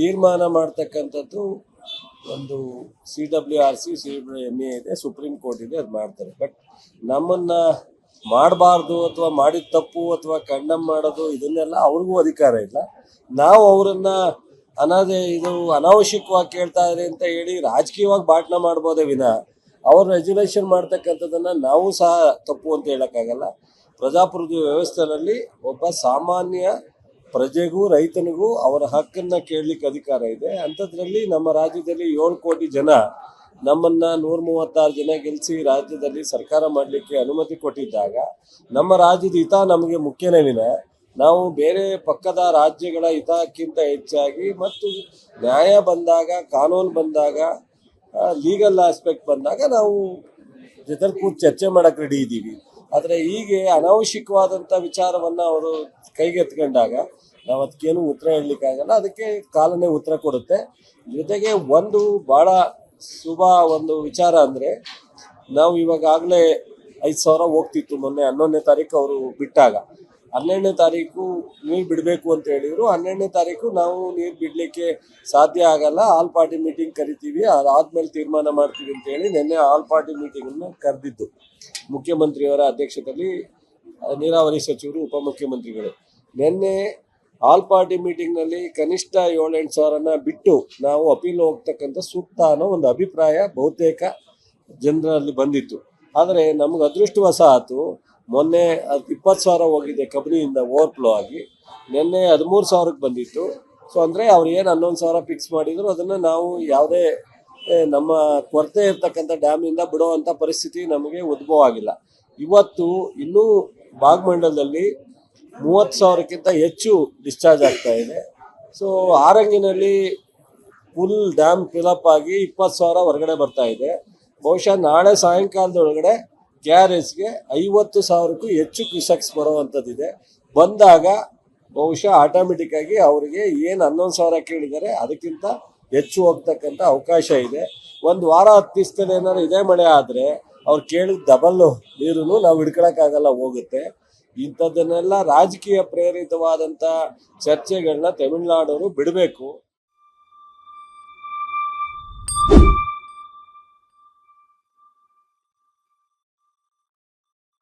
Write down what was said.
ತೀರ್ಮಾನ ಮಾಡ್ತಕ್ಕಂಥದ್ದು ಒಂದು C W R C C M A ಇದೆ, ಸುಪ್ರೀಂ ಕೋರ್ಟ್ ಇದೆ, ಅದು ಮಾಡ್ತಾರೆ. ಬಟ್ ನಮ್ಮನ್ನ ಮಾಡಬಾರ್ದು ಅಥವಾ ಮಾಡಿದ ತಪ್ಪು ಅಥವಾ ಕಂಡಮ್ ಮಾಡೋದು ಇದನ್ನೆಲ್ಲ ಅವ್ರಿಗೂ ಅಧಿಕಾರ ಇಲ್ಲ. ನಾವು ಅವರನ್ನ ಅನಾದೆ ಇದು ಅನಾವಶ್ಯಕವಾಗಿ ಕೇಳ್ತಾ ಇದ್ದಾರೆ ಅಂತ ಹೇಳಿ ರಾಜಕೀಯವಾಗಿ ಭಾಷಣ ಮಾಡ್ಬೋದೇ ವಿನ ಅವ್ರ ರೆಜುಲೇಷನ್ ಮಾಡ್ತಕ್ಕಂಥದ್ದನ್ನ ನಾವು ಸಹ ತಪ್ಪು ಅಂತ ಹೇಳಕ್ಕಾಗಲ್ಲ. ಪ್ರಜಾಪ್ರಭುತ್ವ ವ್ಯವಸ್ಥೆಯಲ್ಲಿ ಒಬ್ಬ ಸಾಮಾನ್ಯ ಪ್ರಜೆಗೂ, ರೈತನಿಗೂ ಅವರ ಹಕ್ಕನ್ನ ಕೇಳಲಿಕ್ಕೆ ಅಧಿಕಾರ ಇದೆ. ಅಂಥದ್ರಲ್ಲಿ ನಮ್ಮ ರಾಜ್ಯದಲ್ಲಿ ಏಳು ಕೋಟಿ ಜನ ನಮ್ಮನ್ನ ನೂರ ಮೂವತ್ತಾರು ಜನ ಗೆಲ್ಲಿಸಿ ರಾಜ್ಯದಲ್ಲಿ ಸರ್ಕಾರ ಮಾಡಲಿಕ್ಕೆ ಅನುಮತಿ ಕೊಟ್ಟಿದ್ದಾಗ ನಮ್ಮ ರಾಜ್ಯದ ಹಿತ ನಮಗೆ ಮುಖ್ಯನೇ ವಿನ ನಾವು ಬೇರೆ ಪಕ್ಕದ ರಾಜ್ಯಗಳ ಹಿತಕ್ಕಿಂತ ಹೆಚ್ಚಾಗಿ ಮತ್ತು ನ್ಯಾಯ ಬಂದಾಗ, ಕಾನೂನು ಬಂದಾಗ ಲೀಗಲ್ ಆಸ್ಪೆಕ್ಟ್ ಬಂದಾಗ ನಾವು ಜೊತೆ ಕೂತು ಚರ್ಚೆ ಮಾಡಕ್ಕೆ ರೆಡಿ ಇದ್ದೀವಿ. ಆದರೆ ಹೀಗೆ ಅನಾವಶ್ಯಕವಾದಂಥ ವಿಚಾರವನ್ನು ಅವರು ಕೈಗೆತ್ಕೊಂಡಾಗ ನಾವು ಅದಕ್ಕೇನು ಉತ್ತರ ಹೇಳಲಿಕ್ಕಾಗಲ್ಲ, ಅದಕ್ಕೆ ಕಾಲನೇ ಉತ್ತರ ಕೊಡುತ್ತೆ. ಜೊತೆಗೆ ಒಂದು ಭಾಳ ಶುಭ ಒಂದು ವಿಚಾರ ಅಂದರೆ, ನಾವು ಇವಾಗಾಗಲೇ ಐದು ಸಾವಿರ ಹೋಗ್ತಿತ್ತು ಮೊನ್ನೆ ಹನ್ನೊಂದನೇ ತಾರೀಕು ಅವರು ಬಿಟ್ಟಾಗ. ಹನ್ನೆರಡನೇ ತಾರೀಕು ನೀರು ಬಿಡಬೇಕು ಅಂತ ಹೇಳಿದ್ರು. ಹನ್ನೆರಡನೇ ತಾರೀಕು ನಾವು ನೀರು ಬಿಡಲಿಕ್ಕೆ ಸಾಧ್ಯ ಆಗಲ್ಲ. ಆಲ್ ಪಾರ್ಟಿ ಮೀಟಿಂಗ್ ಕರಿತೀವಿ. ಅದಾದ್ಮೇಲೆ ತೀರ್ಮಾನ ಮಾಡ್ತೀವಿ ಅಂತ ಹೇಳಿ ನಿನ್ನೆ ಆಲ್ ಪಾರ್ಟಿ ಮೀಟಿಂಗನ್ನು ಕರೆದಿದ್ದು. ಮುಖ್ಯಮಂತ್ರಿಯವರ ಅಧ್ಯಕ್ಷತೆಯಲ್ಲಿ ನೀರಾವರಿ ಸಚಿವರು, ಉಪಮುಖ್ಯಮಂತ್ರಿಗಳು. ನಿನ್ನೆ ಆಲ್ ಪಾರ್ಟಿ ಮೀಟಿಂಗ್ನಲ್ಲಿ ಕನಿಷ್ಠ ಏಳೆಂಟು ಸಾವಿರನ ಬಿಟ್ಟು ನಾವು ಅಪೀಲ್ ಹೋಗ್ತಕ್ಕಂಥ ಸೂಕ್ತ ಅನ್ನೋ ಒಂದು ಅಭಿಪ್ರಾಯ ಬಹುತೇಕ ಜನರಲ್ಲಿ ಬಂದಿತ್ತು. ಆದರೆ ನಮ್ಗೆ ಅದೃಷ್ಟವಶಾತು ಮೊನ್ನೆ ಅದು ಇಪ್ಪತ್ತು ಸಾವಿರ ಹೋಗಿದೆ ಕಂಪ್ನಿಯಿಂದ ಓವರ್ ಫ್ಲೋ ಆಗಿ. ನಿನ್ನೆ ಹದಿಮೂರು ಸಾವಿರಕ್ಕೆ ಬಂದಿತ್ತು. ಸೊ ಅಂದರೆ ಅವ್ರು ಏನು ಹನ್ನೊಂದು ಸಾವಿರ ಫಿಕ್ಸ್ ಮಾಡಿದ್ರು, ಅದನ್ನು ನಾವು ಯಾವುದೇ ನಮ್ಮ ಕೊರತೆ ಇರ್ತಕ್ಕಂಥ ಡ್ಯಾಮಿಂದ ಬಿಡುವಂಥ ಪರಿಸ್ಥಿತಿ ನಮಗೆ ಉದ್ಭವ ಆಗಿಲ್ಲ. ಇವತ್ತು ಇನ್ನೂ ಭಾಗಮಂಡಲದಲ್ಲಿ ಮೂವತ್ತು ಸಾವಿರಕ್ಕಿಂತ ಹೆಚ್ಚು ಡಿಸ್ಚಾರ್ಜ್ ಆಗ್ತಾ ಇದೆ. ಸೊ ಆರಂಗಿನಲ್ಲಿ ಫುಲ್ ಡ್ಯಾಮ್ ಫಿಲಪ್ ಆಗಿ ಇಪ್ಪತ್ತು ಸಾವಿರ ಹೊರಗಡೆ ಬರ್ತಾ ಇದೆ. ಬಹುಶಃ ನಾಳೆ ಸಾಯಂಕಾಲದೊಳಗಡೆ ಕೆ ಎಸ್ಗೆ ಐವತ್ತು ಸಾವಿರಕ್ಕೂ ಹೆಚ್ಚು ಕ್ರಿಸಕ್ಸ್ ಬರುವಂಥದ್ದಿದೆ. ಬಂದಾಗ ಬಹುಶಃ ಆಟೋಮೆಟಿಕ್ ಆಗಿ ಅವರಿಗೆ ಏನು ಹನ್ನೊಂದು ಸಾವಿರ ಕೇಳಿದ್ದಾರೆ ಅದಕ್ಕಿಂತ ಹೆಚ್ಚು ಹೋಗ್ತಕ್ಕಂಥ ಅವಕಾಶ ಇದೆ. ಒಂದು ವಾರ ಹತ್ತು ದಿವಸದಲ್ಲಿ ಏನಾದ್ರು ಇದೇ ಮಳೆ ಆದರೆ ಅವ್ರು ಕೇಳಿದ ಡಬಲ್ ನೀರು ನಾವು ಹಿಡ್ಕೊಳಕ್ಕಾಗಲ್ಲ ಹೋಗುತ್ತೆ. ಇಂಥದ್ದನ್ನೆಲ್ಲ ರಾಜಕೀಯ ಪ್ರೇರಿತವಾದಂಥ ಚರ್ಚೆಗಳನ್ನ ತಮಿಳುನಾಡವರು ಬಿಡಬೇಕು.